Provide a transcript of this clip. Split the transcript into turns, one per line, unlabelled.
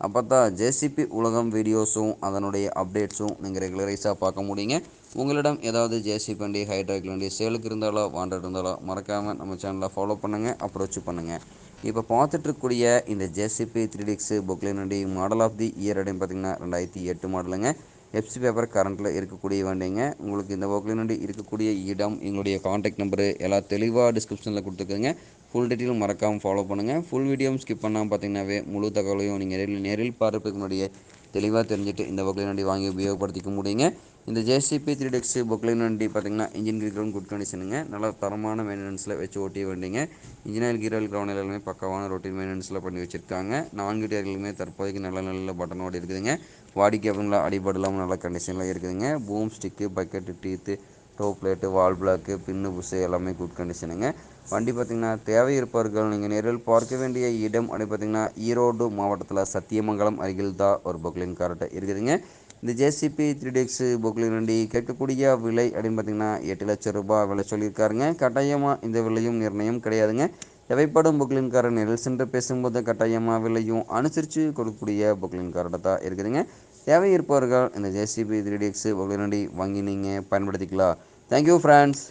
அப்போ தான் ஜேசிபி உலகம் வீடியோஸும் அதனுடைய அப்டேட்ஸும் நீங்கள் ரெகுலரைஸாக பார்க்க முடியுங்க. உங்களிடம் ஏதாவது ஜேசிபி வண்டி ஹைட்ராக் வண்டி சேலுக்கு இருந்தாலோ வாண்டட் இருந்தாலோ மறக்காமல் நம்ம சேனலை ஃபாலோ பண்ணுங்கள் அப்ரோச் பண்ணுங்கள் இப்போ பார்த்துட்ருக்கக்கூடிய இந்த ஜேசிபி த்ரீ டிக்ஸு புக்லின் வண்டி மாடல் ஆஃப் தி இயர் அப்படின்னு பார்த்தீங்கன்னா ரெண்டாயிரத்தி எட்டு மாடலுங்க எஃப்சி பேப்பர் கரண்ட்டில் இருக்கக்கூடிய வண்டிங்க. உங்களுக்கு இந்த புக்லின் வண்டி இருக்கக்கூடிய இடம் எங்களுடைய காண்டாக்ட் நம்பரு எல்லாம் தெளிவாக டிஸ்கிரிப்ஷனில் கொடுத்துருக்குங்க ஃபுல் டீட்டெயில் மறக்காமல் ஃபாலோ பண்ணுங்கள் ஃபுல் வீடியோவும் ஸ்கிப் பண்ணாமல் பார்த்தீங்கன்னாவே முழு தகவலையும் நீங்கள் நேரில் நேரில் பார்ப்பதுக்கு முன்னாடியே தெளிவாக தெரிஞ்சுட்டு இந்த புக்லின் வண்டி வாங்கி உபயோகப்படுத்திக்க முடியுங்க. இந்த ஜேசிபி த்ரீ டெக்ஸு புக்லின் வண்டி பார்த்தீங்கன்னா இன்ஜின் கீரலும் குட் கண்டிஷனுங்க நல்லா தரமான மெயின்டெனன்ஸில் வச்சு ஓட்டிய வண்டிங்க. இன்ஜினியர் கீரல் கிரௌண்ட் எல்லாமே பக்கமான ரொட்டீன் மெயின்டெனன்ஸில் பண்ணி வச்சுருக்காங்க. நான்கு டயர்களுமே தற்போதைக்கு நல்ல நல்ல பட்டனோடு இருக்குதுங்க. வாடி கேபிளில் இல்லாமல் நல்ல கண்டிஷனில் இருக்குதுங்க. Boom stick bucket teeth top blade valve block pin bush எல்லாமே குட் கண்டிஷனுங்க வண்டி பார்த்திங்கன்னா தேவை இருப்பவர்கள் நீங்கள் நேரில் பார்க்க வேண்டிய இடம் அப்படி பார்த்திங்கன்னா ஈரோடு மாவட்டத்தில் சத்தியமங்கலம் அருகில் தான் ஒரு பொக்லின் கார்ட்டை இருக்குதுங்க. இந்த ஜேசிபி த்ரீ டெக்ஸு பொக்லின் வண்டி கேட்கக்கூடிய விலை அப்படின்னு பார்த்திங்கன்னா எட்டு லட்சம் ரூபாய் விலை சொல்லியிருக்காருங்க. கட்டாயமாக இந்த விலையும் நிர்ணயம் கிடையாதுங்க. தேவைப்படும் புக்லின் காரை நேரில் சென்று பேசும்போது கட்டாயமாக விலையும் அனுசரித்து கொடுக்கக்கூடிய புக்லின் தான் இருக்குதுங்க. தேவை இருப்பவர்கள் இந்த ஜேசிபி த்ரீ டிஎக்ஸு பொக்லின் வாங்கி நீங்கள் பயன்படுத்திக்கலாம். Thank you friends